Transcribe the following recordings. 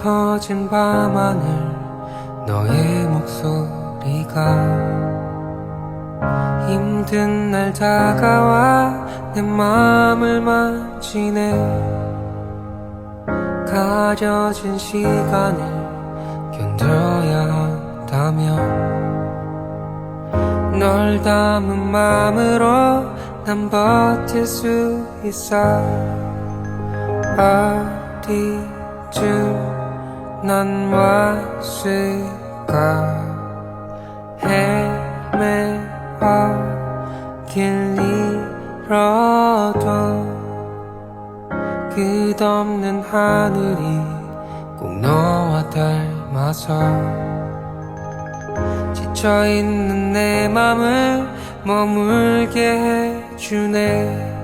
깊어진 밤하늘 너의 목소리가 힘든 날 다가와 내 마음을 만지네. 가려진 시간을 견뎌야 한다면 널 담은 마음으로 난 버틸 수 있어. 어디쯤 난 왔을까? 헤매어 길 잃어도 끝없는 하늘이 꼭 너와 닮아서 지쳐있는 내 맘을 머물게 해주네.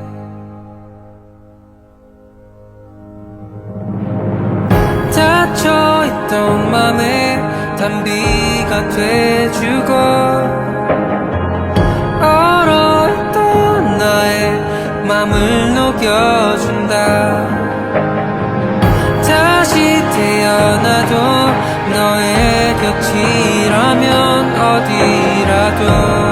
닫 혀있던 맘에 단비가 돼주고 얼어있던 나의 맘을 녹여준다. 다시 태어나도 너의 곁이라면 어디라도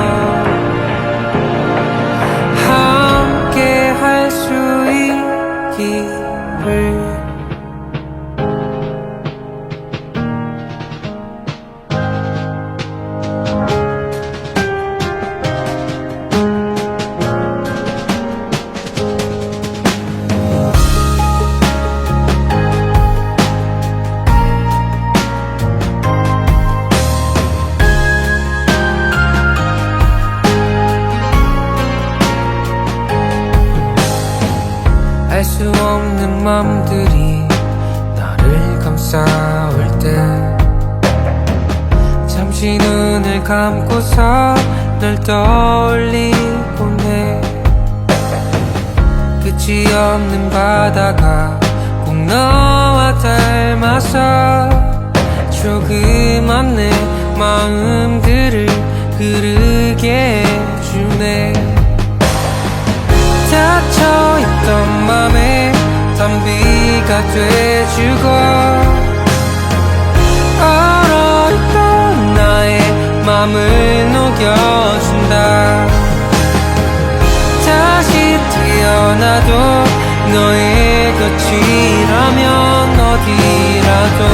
너와 닮아서 조그만 내 마음들을 흐르게 해주네. 닫혀있던 맘에 단비가 돼주고 얼어있던 나의 맘을 녹여준다. 다시 태어나도 너의 곁이라면 어디라도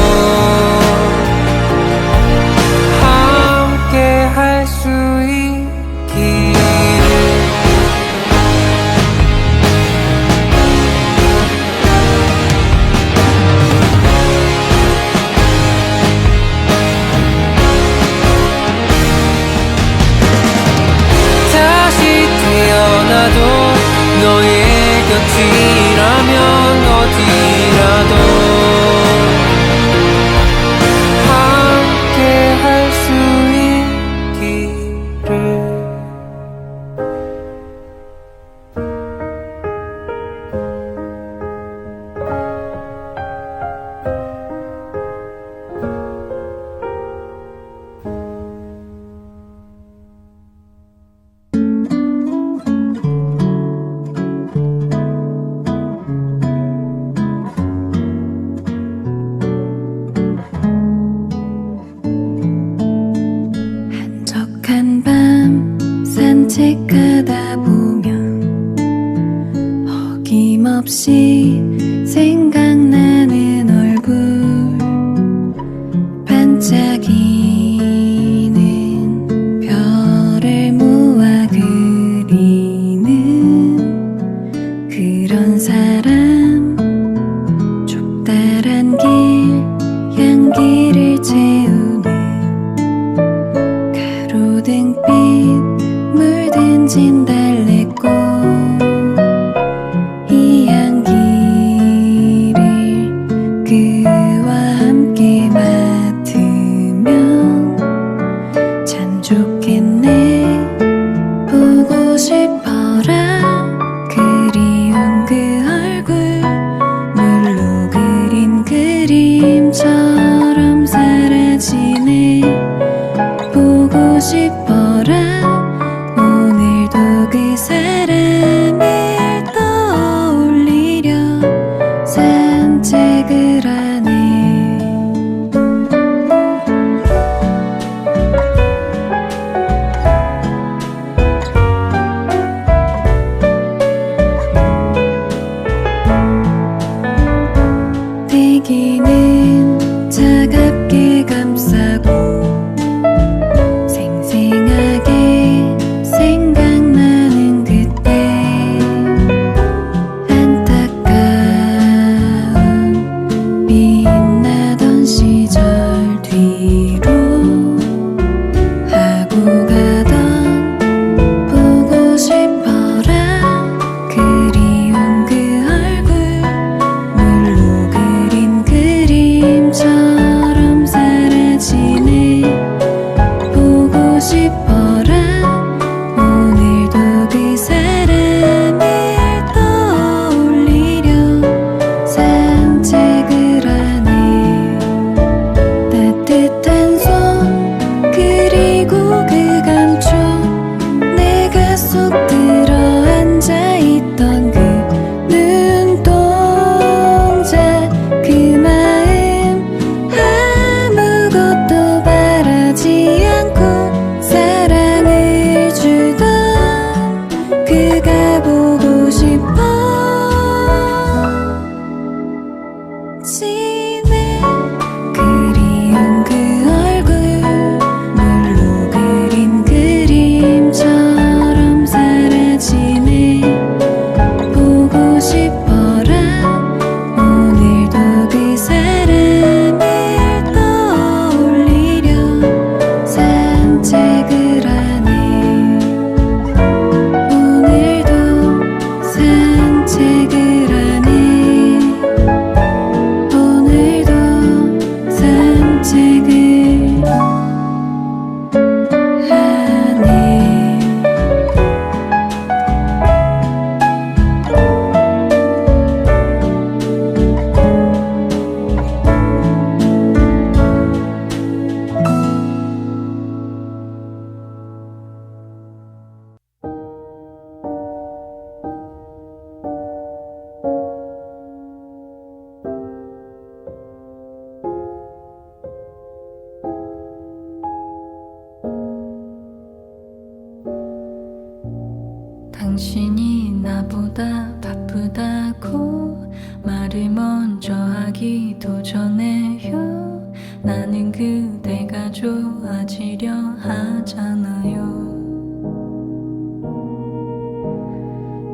나는 그대가 좋아지려 하잖아요.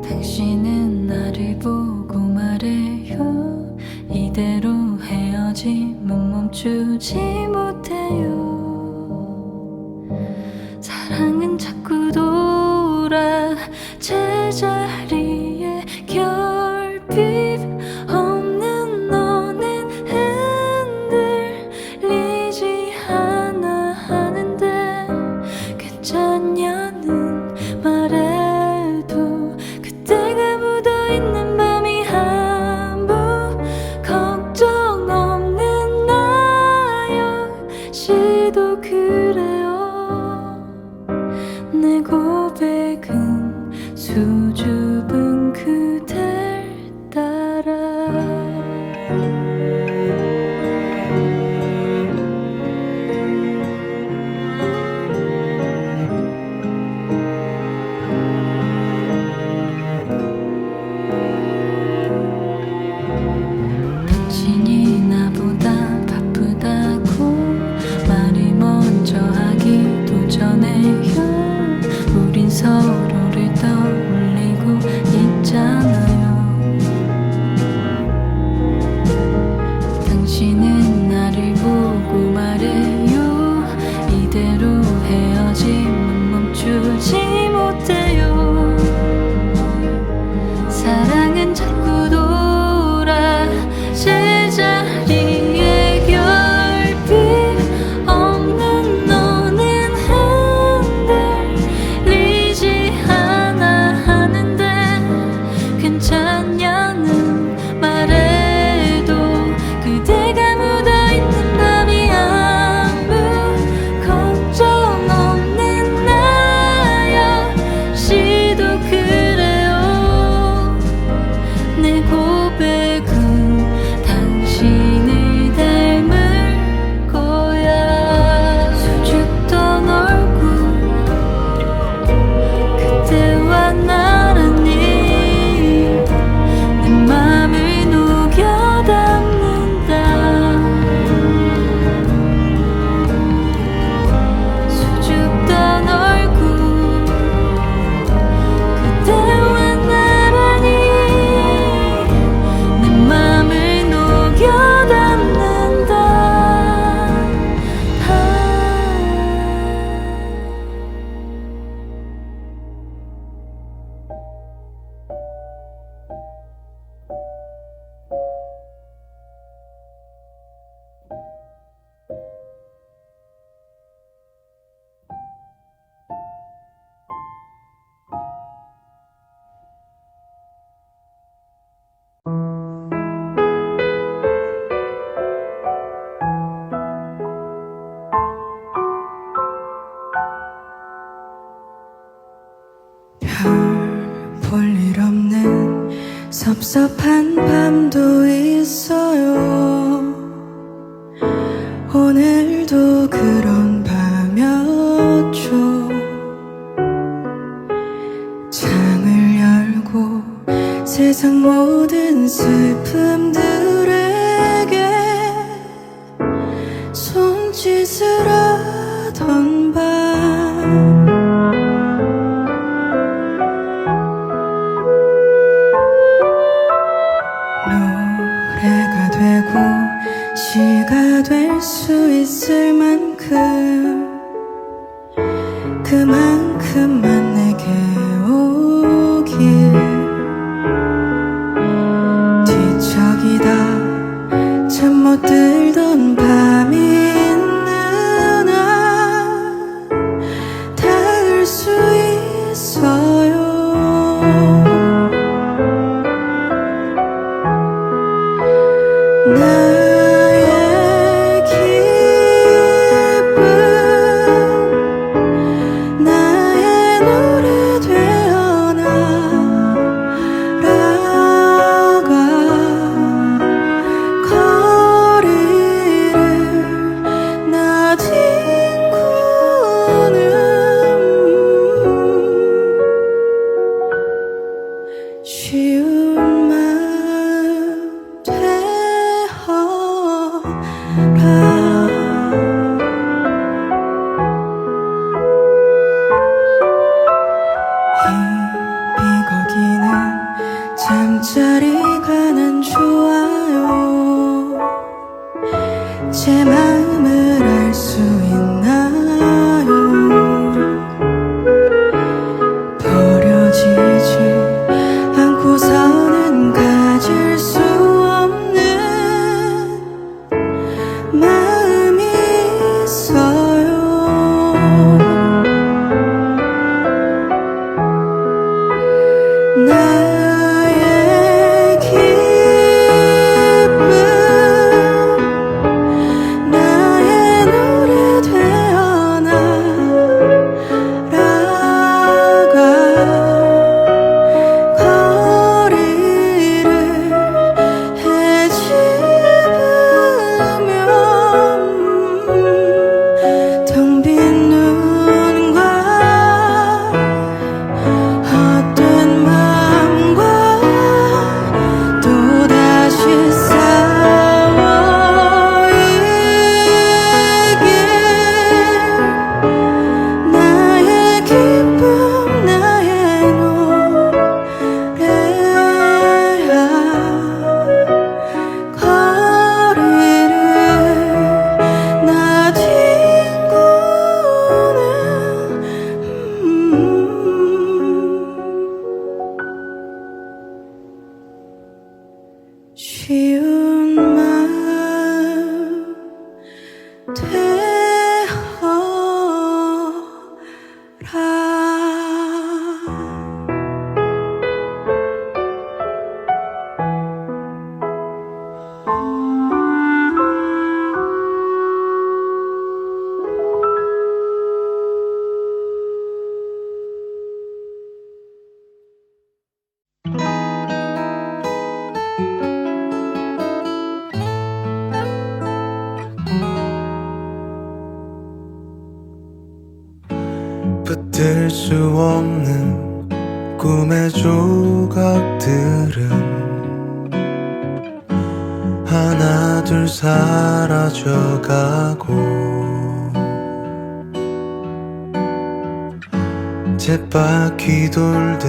당신은 나를 보고 말해요. 이대로 헤어짐은 멈추지 섭섭한 밤도 있어. 조각들은 하나 둘 사라져가고 쳇바퀴 돌듯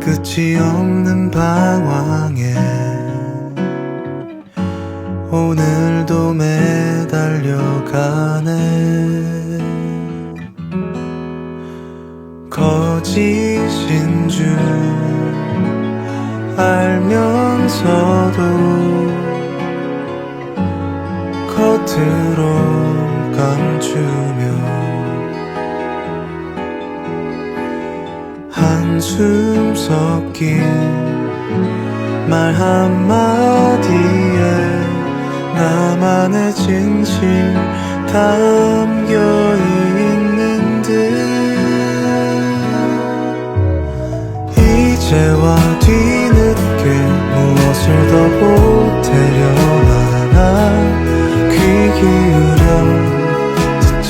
끝이 없는 방황에 오늘도 매달려가네. 거짓인 줄 알면서도 겉으로 감추며 한숨 섞인 말 한마디에 나만의 진실 담겨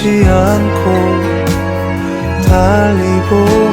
듣지 않고 달리 보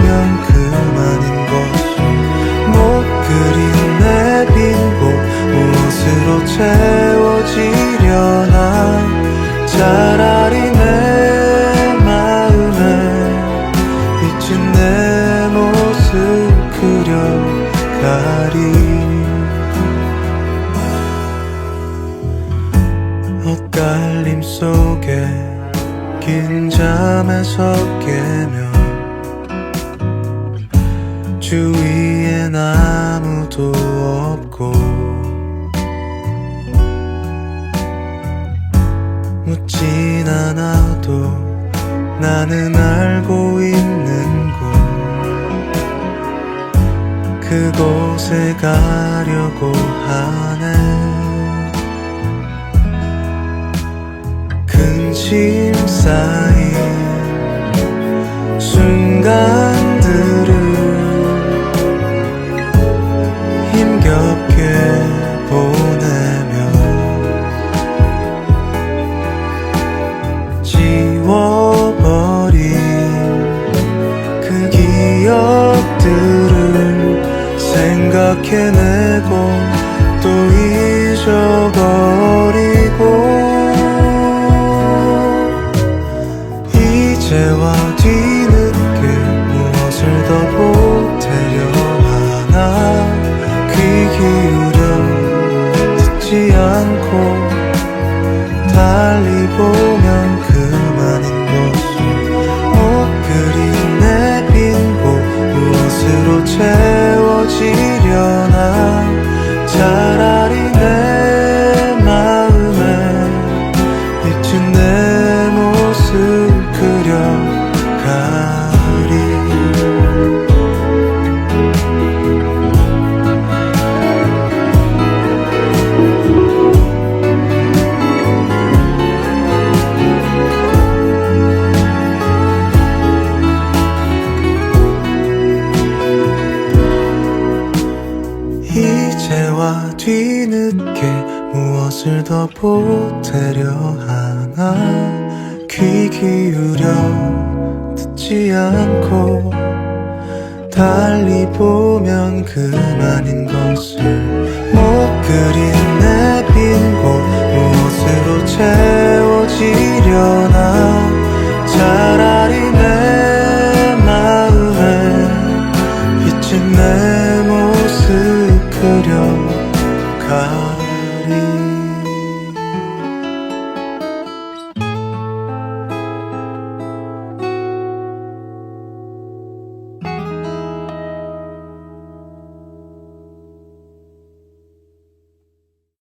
묻진 않아도 나는 알고 있는 곳. 그곳에 가려고 하네. 근심 쌓인 순간 기억들을 생각해내 않고 달리 보면 그만인 것을 못 그린 내 빈 곳 무엇으로 채워지려나